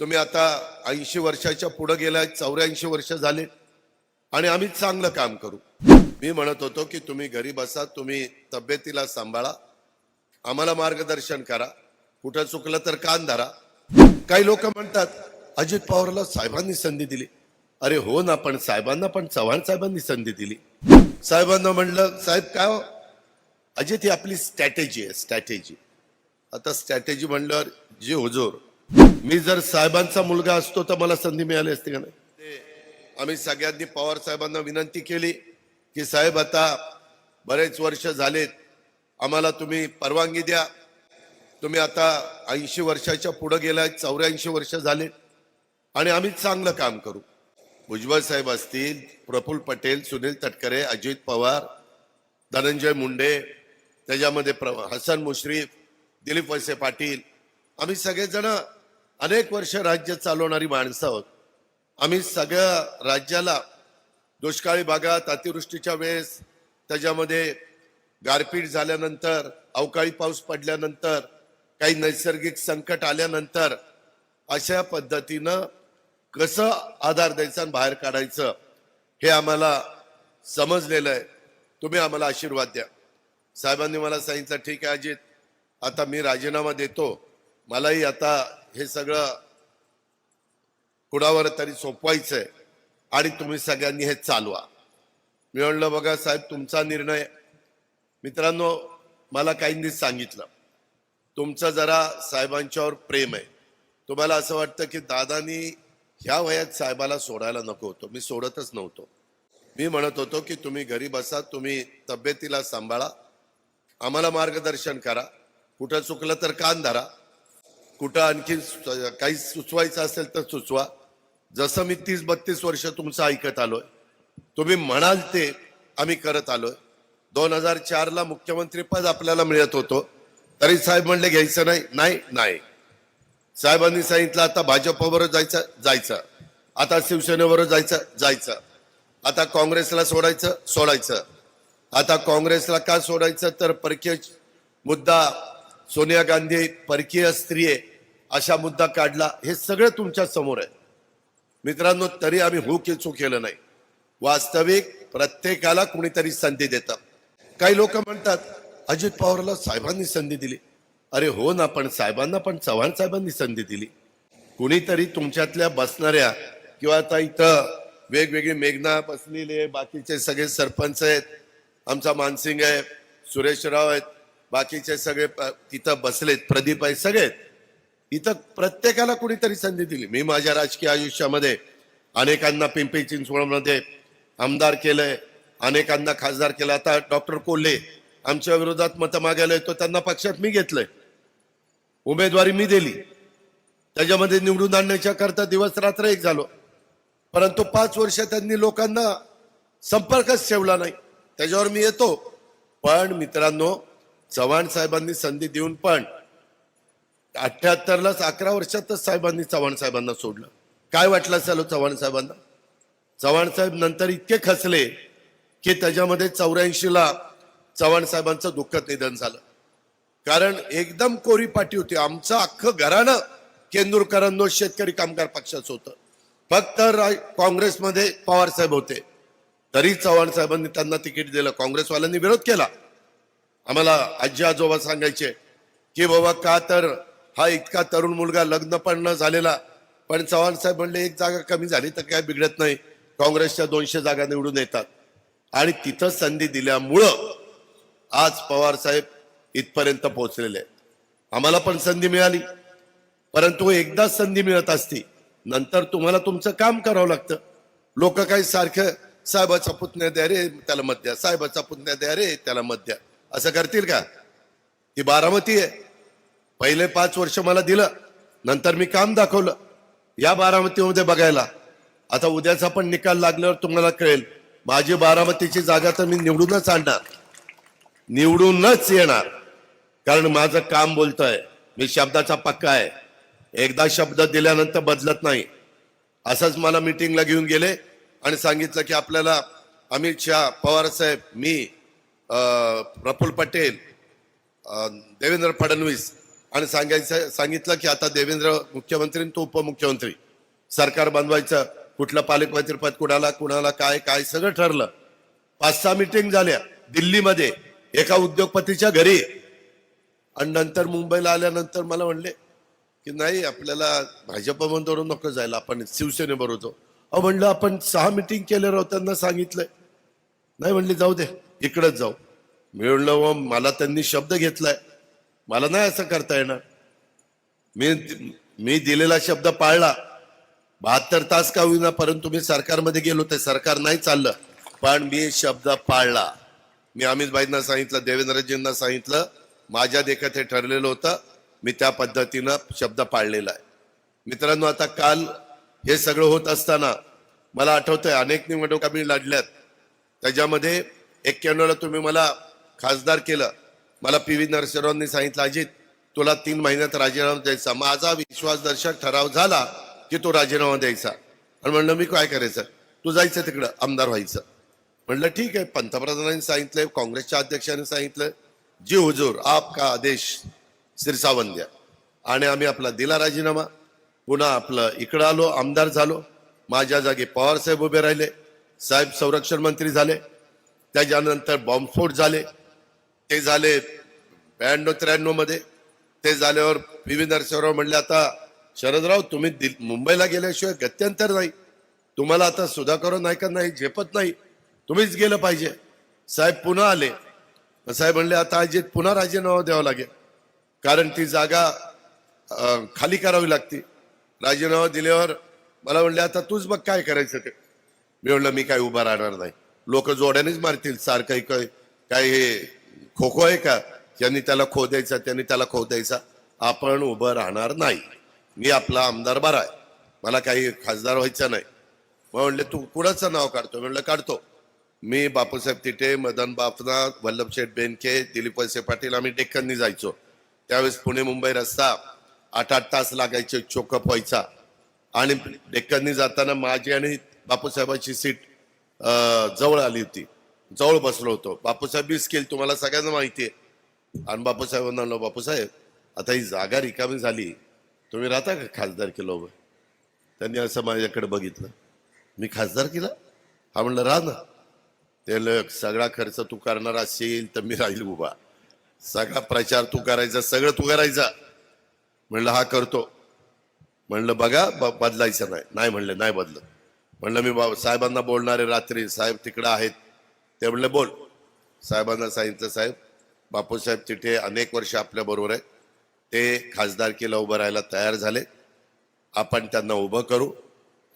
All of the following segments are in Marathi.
तुम्ही आता ऐंशी वर्षाच्या पुढे गेलाय चौऱ्याऐंशी वर्ष झाले आणि आम्ही चांगलं काम करू. मी म्हणत होतो की तुम्ही घरी बसा तुम्ही तब्येतीला सांभाळा आम्हाला मार्गदर्शन करा. कुठं चुकलं तर कान धरा. काही लोक म्हणतात अजित पवारला साहेबांनी संधी दिली. अरे हो ना पण साहेबांना पण चव्हाण साहेबांनी संधी दिली. साहेबांना म्हणलं साहेब काय हो? अजित ही आपली स्ट्रॅटेजी आहे स्ट्रॅटेजी आता स्ट्रॅटेजी म्हणल्यावर जी हुजूर मी जर साहेबांचा मुलगा असतो तर मला संधी मिळाली असते का नाही? ते आम्ही सगळ्यांनी पवार साहेबांना विनंती केली की साहेब आता बरेच वर्ष झालेत आम्हाला तुम्ही परवानगी द्या. तुम्ही आता ऐंशी वर्षाच्या पुढे गेलाय चौऱ्याऐंशी वर्ष झाले आणि आम्ही चांगलं काम करू. भुजबळ साहेब असतील प्रफुल्ल पटेल सुनील तटकरे अजित पवार धनंजय मुंडे त्याच्यामध्ये प्र हसन मुश्रीफ दिलीप वळसे पाटील आम्ही सगळेजण अनेक वर्ष राज्य चालवणारी माणसं आहोत. आम्ही सगळ्या राज्याला दुष्काळी भागात अतिवृष्टीच्या वेळेस त्याच्यामध्ये गारपीट झाल्यानंतर अवकाळी पाऊस पडल्यानंतर काही नैसर्गिक संकट आल्यानंतर अशा पद्धतीनं कसं आधार द्यायचा आणि बाहेर काढायचं हे आम्हाला समजलेलं आहे. तुम्ही आम्हाला आशीर्वाद द्या. साहेबांनी मला सांगितलं ठीक आहे अजित आता मी राजीनामा देतो. मलाही आता हे सगळं कुणावर तरी सोपवायचंय आणि तुम्ही सगळ्यांनी हे चालवा. मी म्हणलं बघा साहेब तुमचा निर्णय मित्रांनो मला काहींनी सांगितलं. तुमचं जरा साहेबांच्यावर प्रेम आहे. तुम्हाला असं वाटतं की दादानी ह्या वयात साहेबाला सोडायला नको होतो. मी सोडतच नव्हतो. मी म्हणत होतो की तुम्ही घरी बसा तुम्ही तब्येतीला सांभाळा. आम्हाला मार्गदर्शन करा. कुठं चुकलं तर कान धरा. कुठं आणखी काही सुचवायचं असेल तर सुचवा. जसं मी तीस बत्तीस वर्ष तुमचं ऐकत आलोय तुम्ही म्हणाल ते आम्ही करत आलोय. दोन हजार चारला मुख्यमंत्रीपद मुख्यमंत्री पद आपल्याला मिळत होतो. तरी साहेब म्हणले घ्यायचं नाही. नाही नाही. साहेबांनी सांगितलं आता भाजपवर जायचं जायचं. आता शिवसेनेवर जायचं जायचं. आता काँग्रेसला सोडायचं सोडायचं. आता काँग्रेसला का सोडायचं? तर परकीय मुद्दा सोनिया गांधी परकीय स्त्री आहे अशा मुद्दा काढला. हे सगळं तुमच्यासमोर आहे. मित्रांनो तरी आम्ही हो किचू केलं नाही. वास्तविक प्रत्येकाला कुणीतरी संधी देतं. काही लोक म्हणतात अजित पवारला साहेबांनी संधी दिली. अरे हो ना पण साहेबांना पण चव्हाण साहेबांनी संधी दिली. कुणीतरी तुमच्यातल्या बसणाऱ्या किंवा आता इथं वेगवेगळी मेघना बसलेली आहे बाकीचे सगळे सरपंच आहेत आमचा मानसिंग आहे सुरेशराव आहेत बाकीचे सगळे प- तिथं बसलेत प्रदीप आहे सगळे इथं प्रत्येकाला कुणीतरी संधी दिली. मी माझ्या राजकीय आयुष्यामध्ये अनेकांना पिंपरी चिंचवडमध्ये आमदार केलंय अनेकांना खासदार केलं. आता डॉक्टर कोल्हे आमच्या विरोधात मतं मागायला येतो त्यांना पक्षात मी घेतलंय. उमेदवारी मी दिली. त्याच्यामध्ये निवडून आणण्याच्या करता दिवस रात्र एक झालो. परंतु पाच वर्ष त्यांनी लोकांना संपर्कच ठेवला नाही. त्याच्यावर मी येतो. पण मित्रांनो चव्हाण साहेबांनी संधी देऊन पण अठ्याहत्तरलाच अकरा वर्षातच साहेबांनी चव्हाण साहेबांना सोडलं. काय वाटलं असेल हो चव्हाण साहेबांना? चव्हाण साहेब नंतर इतके खचले की त्याच्यामध्ये चौऱ्याऐंशीला चव्हाण साहेबांचं दुःखद निधन झालं. कारण एकदम कोरी पाठी होती. आमचं अख्खं घराणं केंदूरकरांनो शेतकरी कामगार पक्षाचं होतं. फक्त काँग्रेसमध्ये पवार साहेब होते. तरी चव्हाण साहेबांनी त्यांना तिकीट दिलं. काँग्रेसवाल्यांनी विरोध केला. आम्हाला आजी आजोबा सांगायचे की बाबा का तर हा इतका तरुण मुलगा लग्न पण न झालेला पण चव्हाण साहेब म्हणले एक जागा कमी झाली तर काय बिघडत नाही. काँग्रेसच्या दोनशे जागा निवडून येतात. आणि तिथं संधी दिल्यामुळं आज पवार साहेब इथपर्यंत पोहोचलेले आम्हाला पण संधी मिळाली. परंतु एकदा संधी मिळत असती नंतर तुम्हाला तुमचं काम करावं लागतं. लोक काही सारखं साहेबाचा पुतण्या द्या रे त्याला मत द्या. साहेबाचा पुतण्या द्या रे त्याला मत द्या. असं करतील का? ती बारामती आहे. पहिले पाच वर्ष मला दिलं. नंतर मी काम दाखवलं. या बारामतीमध्ये बघायला. आता उद्याचा पण निकाल लागल्यावर तुम्हाला कळेल. माझी बारामतीची जागा तर मी निवडूनच आणणार. निवडूनच येणार. कारण माझं काम बोलतोय. मी शब्दाचा पक्का आहे. एकदा शब्द दिल्यानंतर बदलत नाही. असंच मला मिटिंगला घेऊन गेले आणि सांगितलं की आपल्याला अमित शहा पवार साहेब मी प्रफुल्ल पटेल देवेंद्र फडणवीस आणि सांगायचं सांगितलं की आता देवेंद्र मुख्यमंत्री तो उपमुख्यमंत्री. सरकार बनवायचं कुठलं पालकमंत्री पद कुणाला कुणाला काय काय सगळं ठरलं. पाच सहा मिटिंग झाल्या. दिल्लीमध्ये एका उद्योगपतीच्या घरी. आणि नंतर मुंबईला आल्यानंतर मला म्हणले की नाही आपल्याला भाजपमधून नको जायला आपण शिवसेनेबरोबर होतो. अहो म्हणलं आपण सहा मिटिंग केले त्यांना सांगितलंय. नाही म्हणले जाऊ दे. इकडंच जाऊ. मिळलं "व मला त्यांनी शब्द घेतलाय. मला नाही असं करता येणार. मी मी दिलेला शब्द पाळला. बहात्तर तास का होईना परंतु मी सरकारमध्ये गेलो ते सरकार नाही चाललं. पण मी शब्द पाळला. मी अमित भाईंना सांगितलं देवेंद्रजींना सांगितलं माझ्या देखत हे ठरलेलं होतं. मी त्या पद्धतीनं शब्द पाळलेला आहे. मित्रांनो आता काल हे सगळं होत असताना मला आठवतंय अनेक निवडणुका मी लढल्यात. त्याच्यामध्ये एक्क्याण्णवला तुम्ही मला खासदार केलं. मला पी व्ही नरसिंहरावांनी सांगितलं अजित तुला तीन महिन्यात राजीनामा द्यायचा. माझा विश्वासदर्शक ठराव झाला की तो राजीनामा द्यायचा. आणि म्हणलं मी काय करायचं? तू जायचं तिकडं आमदार व्हायचं. म्हणलं ठीक आहे. पंतप्रधानांनी सांगितलंय काँग्रेसच्या अध्यक्षांनी सांगितलं जी हुजूर आपका आदेश सिरसावन द्या आणि आम्ही आपला दिला राजीनामा. पुन्हा आपलं इकडं आलो आमदार झालो. माझ्या जागी पवार साहेब उभे राहिले. साहेब संरक्षण मंत्री झाले. त्याच्यानंतर बॉम्बस्फोट झाले. ते झाले ब्याण्णव त्र्याण्णवमध्ये. ते झाल्यावर पी व्ही नरसिंहराव म्हणले आता शरदराव तुम्ही दिल- मुंबईला गेल्याशिवाय गत्यंतर नाही. तुम्हाला आता सुधाकर नायका नाही झेपत नाही. तुम्हीच गेलं पाहिजे. साहेब पुन्हा आले. साहेब म्हणले आता अजित पुन्हा राजीनामा द्यावा लागेल. कारण ती जागा खाली करावी लागती. राजीनामा दिल्यावर मला म्हणले आता तूच बघ काय करायचं ते. मी म्हणलं मी काय उभा राहणार नाही. लोक जोड्यानेच मारतील. सारखं काय काय हे खो खो आहे का? ज्यांनी त्याला खो द्यायचा त्यांनी त्याला खो द्यायचा. आपण उभं राहणार नाही. मी आपला आमदार बरा आहे. मला काही खासदार व्हायचं नाही. मग म्हणले तू कुणाचं नाव काढतो? म्हणलं काढतो. मी बापूसाहेब तिटे मदन बापना वल्लभशेठ बेनके दिलीप वळसे पाटील आम्ही डेक्कननी जायचो. त्यावेळेस पुणे मुंबई रस्ता आठ आठ तास लागायचे चोकअप व्हायचा. आणि डेक्कननी जाताना माझी आणि बापूसाहेबांची सीट जवळ आली होती. जवळ बसलो होतो. बापूसाहेब स्केल तुम्हाला सगळ्यांना माहिती आहे. आणि बापूसाहेबांना म्हणलं बापूसाहेब आता ही जागा रिकामी झाली. तुम्ही राहता का खासदार केलो त्यांनी असं माझ्याकडे बघितलं. मी खासदार केला? हा म्हणलं राह ना. ते सगळा खर्च तू करणार असेल तर मी राहील उभा. सगळा प्रचार तू करायचा सगळं तू करायचा. म्हणलं हा करतो. म्हणलं बघा ब- बदलायचं नाही. नाही म्हणलं नाही बदलत. म्हणलं मी बा साहेबांना बोलणारे रात्री साहेब तिकडं आहेत. ते म्हणलं बोल. साहेबांना सांगितलं साहेब बापूसाहेब तिथे अनेक वर्ष आपल्याबरोबर आहे ते खासदारकीला उभं राहायला तयार झाले. आपण त्यांना उभं करू.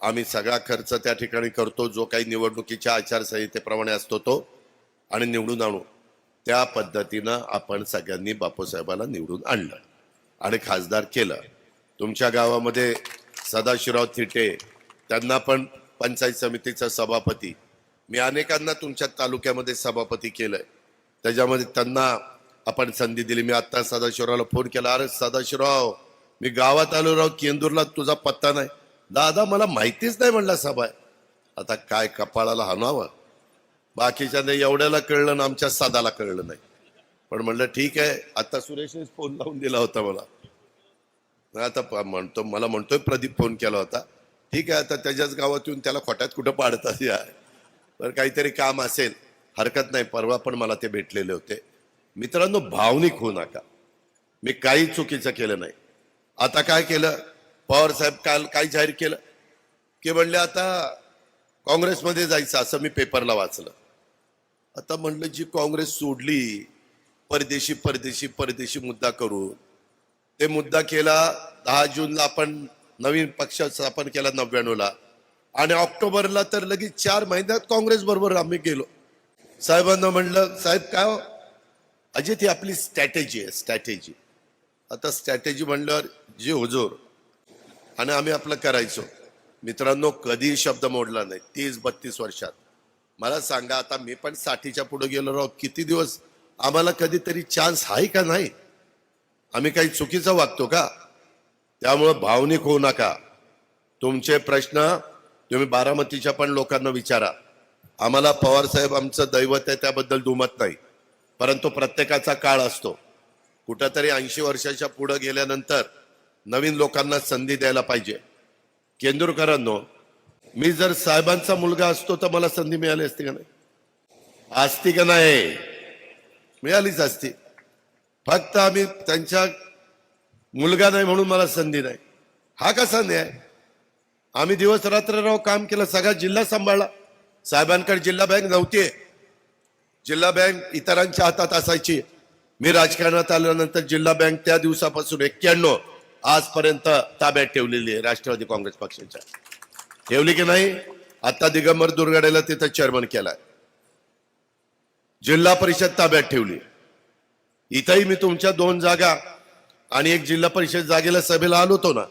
आम्ही सगळा खर्च त्या ठिकाणी करतो. जो काही निवडणुकीच्या आचारसंहितेप्रमाणे असतो तो आणि निवडून आणू. त्या पद्धतीनं आपण सगळ्यांनी बापूसाहेबाला निवडून आणलं आणि खासदार केलं. तुमच्या गावामध्ये सदाशिवराव थिटे त्यांना पण पंचायत समितीचा सभापती. मी अनेकांना तुमच्या तालुक्यामध्ये सभापती केलंय. त्याच्यामध्ये त्यांना आपण संधी दिली. मी आत्ता सदाशिवरावला फोन केला. अरे सदाशिवराव मी गावात आलो राव केंदूरला तुझा पत्ता नाही. दादा मला माहितीच नाही म्हणला सभा आता काय कपाळाला हाणावं? बाकीच्या एवढ्याला कळलं ना आमच्या सादाला कळलं नाही. पण म्हणलं ठीक आहे आता सुरेशने फोन लावून दिला होता मला. नाही आता प- म्हणतो मला म्हणतोय प्रदीप फोन केला होता. ठीक आहे आता त्याच्याच गावातून त्याला खोट्यात कुठं पाडतात या. तर काहीतरी काम असेल हरकत नाही परवा पण मला ते भेटलेले होते. मित्रांनो भावनिक होऊ नका. मी काही चुकीचं केलं नाही. आता काय केलं? पवार साहेब काल काय जाहीर केलं? की म्हणले आता काँग्रेसमध्ये जायचं असं मी पेपरला वाचलं. आता म्हणलं जी काँग्रेस सोडली परदेशी परदेशी परदेशी मुद्दा करून ते मुद्दा केला दहा जूनला आपण नवीन पक्ष स्थापन केला नव्याण्णवला. आणि ऑक्टोबरला तर लगेच चार महिन्यात काँग्रेस बरोबर आम्ही गेलो. साहेबांना म्हणलं साहेब काय हो? अजित ही आपली स्ट्रॅटेजी आहे स्ट्रॅटेजी आता स्ट्रॅटेजी म्हणल्यावर जी हुजूर. आणि आम्ही आपलं करायचो. मित्रांनो कधीही शब्द मोडला नाही. तीस बत्तीस वर्षात. मला सांगा आता मी पण साठीच्या पुढे गेलो राहो किती दिवस? आम्हाला कधीतरी चान्स आहे का नाही? आम्ही काही चुकीचं वागतो का? त्यामुळं भावनिक होऊ नका. तुमचे प्रश्न तुम्ही बारामतीच्या पण लोकांना विचारा. आम्हाला पवार साहेब आमचं दैवत आहे त्याबद्दल दुमत नाही. परंतु प्रत्येकाचा काळ असतो. कुठंतरी ऐंशी वर्षाच्या पुढं गेल्यानंतर नवीन लोकांना संधी द्यायला पाहिजे. केंद्रकरांनो मी जर साहेबांचा मुलगा असतो तर मला संधी मिळाली असती का नाही? असती का नाही? मिळालीच असती. फक्त आम्ही त्यांच्या मुलगा नाही म्हणून मला संधी नाही. हा कसा न्याय आम्ही दिवस रात्र राव काम केलं सगळा जिल्हा सांभाळला. साहेबांकडे जिल्हा बँक नव्हती. जिल्हा बँक इतरांच्या हातात असायची. मी राजकारणात आल्यानंतर जिल्हा बँक त्या दिवसापासून एक्क्याण्णव आजपर्यंत ताब्यात ठेवलेली आहे राष्ट्रवादी काँग्रेस पक्षाच्या. ठेवली की नाही? आता दिगंबर दुर्गाडेला तिथं चेअरमन केलाय. जिल्हा परिषद ताब्यात ठेवली. इथंही मी तुमच्या दोन जागा आणि एक जिल्हा परिषद जागेला सभेला आलो होतो ना